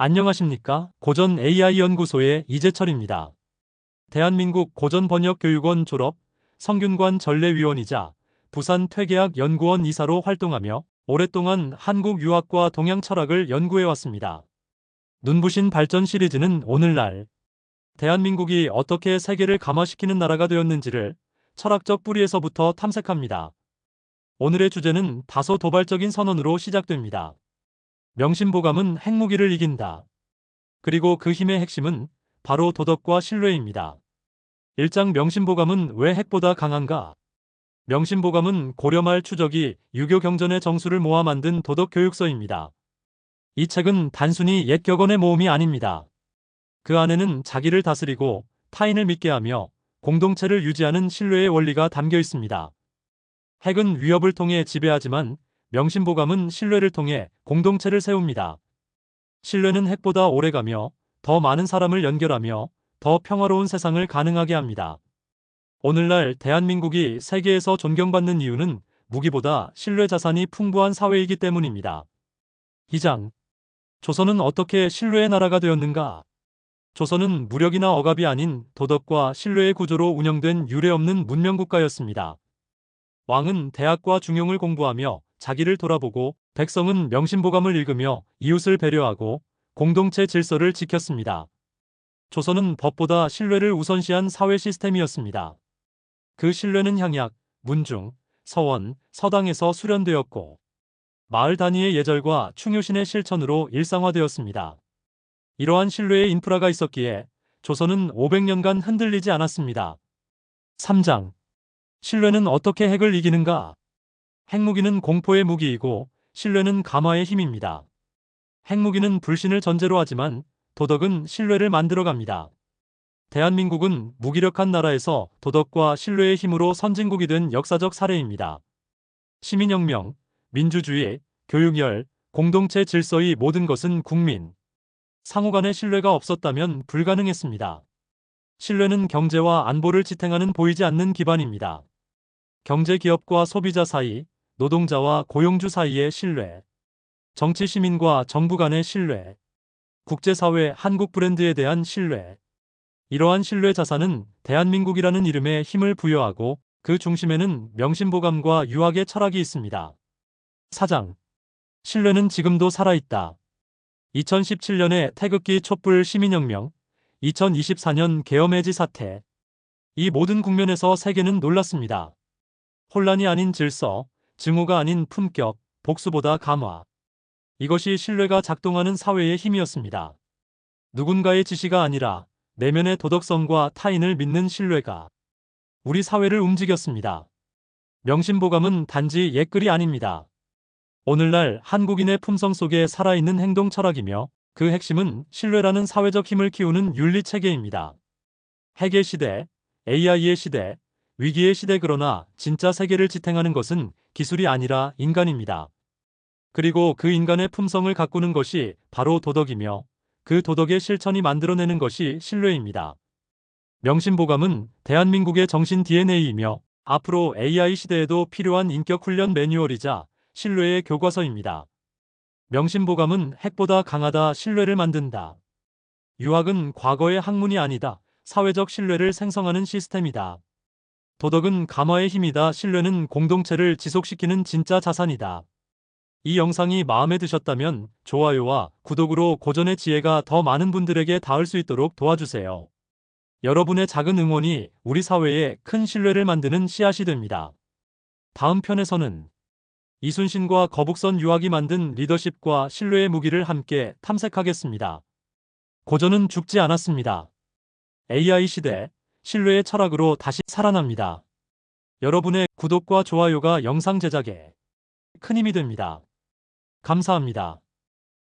안녕하십니까? 고전 AI 연구소의 이재철입니다. 대한민국 고전번역교육원 졸업, 성균관 전례위원이자 부산 퇴계학 연구원 이사로 활동하며 오랫동안 한국 유학과 동양 철학을 연구해왔습니다. 눈부신 발전 시리즈는 오늘날 대한민국이 어떻게 세계를 감화시키는 나라가 되었는지를 철학적 뿌리에서부터 탐색합니다. 오늘의 주제는 다소 도발적인 선언으로 시작됩니다. 명심보감은 핵무기를 이긴다. 그리고 그 힘의 핵심은 바로 도덕과 신뢰입니다. 1장 명심보감은 왜 핵보다 강한가? 명심보감은 고려말 추적이 유교 경전의 정수를 모아 만든 도덕교육서입니다. 이 책은 단순히 옛 격언의 모음이 아닙니다. 그 안에는 자기를 다스리고 타인을 믿게 하며 공동체를 유지하는 신뢰의 원리가 담겨 있습니다. 핵은 위협을 통해 지배하지만 명심보감은 신뢰를 통해 공동체를 세웁니다. 신뢰는 핵보다 오래가며 더 많은 사람을 연결하며 더 평화로운 세상을 가능하게 합니다. 오늘날 대한민국이 세계에서 존경받는 이유는 무기보다 신뢰 자산이 풍부한 사회이기 때문입니다. 2장 조선은 어떻게 신뢰의 나라가 되었는가? 조선은 무력이나 억압이 아닌 도덕과 신뢰의 구조로 운영된 유례없는 문명국가였습니다. 왕은 대학과 중용을 공부하며 자기를 돌아보고 백성은 명심보감을 읽으며 이웃을 배려하고 공동체 질서를 지켰습니다. 조선은 법보다 신뢰를 우선시한 사회 시스템이었습니다. 그 신뢰는 향약, 문중, 서원, 서당에서 수련되었고 마을 단위의 예절과 충효신의 실천으로 일상화되었습니다. 이러한 신뢰의 인프라가 있었기에 조선은 500년간 흔들리지 않았습니다. 3장 신뢰는 어떻게 핵을 이기는가? 핵무기는 공포의 무기이고 신뢰는 감화의 힘입니다. 핵무기는 불신을 전제로 하지만 도덕은 신뢰를 만들어갑니다. 대한민국은 무기력한 나라에서 도덕과 신뢰의 힘으로 선진국이 된 역사적 사례입니다. 시민혁명, 민주주의, 교육열, 공동체 질서의 모든 것은 국민, 상호 간의 신뢰가 없었다면 불가능했습니다. 신뢰는 경제와 안보를 지탱하는 보이지 않는 기반입니다. 경제 기업과 소비자 사이, 노동자와 고용주 사이의 신뢰, 정치 시민과 정부 간의 신뢰, 국제사회 한국 브랜드에 대한 신뢰. 이러한 신뢰 자산은 대한민국이라는 이름에 힘을 부여하고 그 중심에는 명심보감과 유학의 철학이 있습니다. 사장. 신뢰는 지금도 살아있다. 2017년의 태극기 촛불 시민혁명, 2024년 계엄해지 사태. 이 모든 국면에서 세계는 놀랐습니다. 혼란이 아닌 질서, 증오가 아닌 품격, 복수보다 감화. 이것이 신뢰가 작동하는 사회의 힘이었습니다. 누군가의 지시가 아니라 내면의 도덕성과 타인을 믿는 신뢰가 우리 사회를 움직였습니다. 명심보감은 단지 옛글이 아닙니다. 오늘날 한국인의 품성 속에 살아있는 행동 철학이며 그 핵심은 신뢰라는 사회적 힘을 키우는 윤리 체계입니다. 핵의 시대, AI의 시대, 위기의 시대 그러나 진짜 세계를 지탱하는 것은 기술이 아니라 인간입니다. 그리고 그 인간의 품성을 가꾸는 것이 바로 도덕이며 그 도덕의 실천이 만들어내는 것이 신뢰입니다. 명심보감은 대한민국의 정신 DNA이며 앞으로 AI 시대에도 필요한 인격 훈련 매뉴얼이자 신뢰의 교과서입니다. 명심보감은 핵보다 강하다 신뢰를 만든다. 유학은 과거의 학문이 아니다. 사회적 신뢰를 생성하는 시스템이다. 도덕은 감화의 힘이다. 신뢰는 공동체를 지속시키는 진짜 자산이다. 이 영상이 마음에 드셨다면 좋아요와 구독으로 고전의 지혜가 더 많은 분들에게 닿을 수 있도록 도와주세요. 여러분의 작은 응원이 우리 사회에 큰 신뢰를 만드는 씨앗이 됩니다. 다음 편에서는 이순신과 거북선 유학이 만든 리더십과 신뢰의 무기를 함께 탐색하겠습니다. 고전은 죽지 않았습니다. AI 시대 신뢰의 철학으로 다시 살아납니다. 여러분의 구독과 좋아요가 영상 제작에 큰 힘이 됩니다. 감사합니다.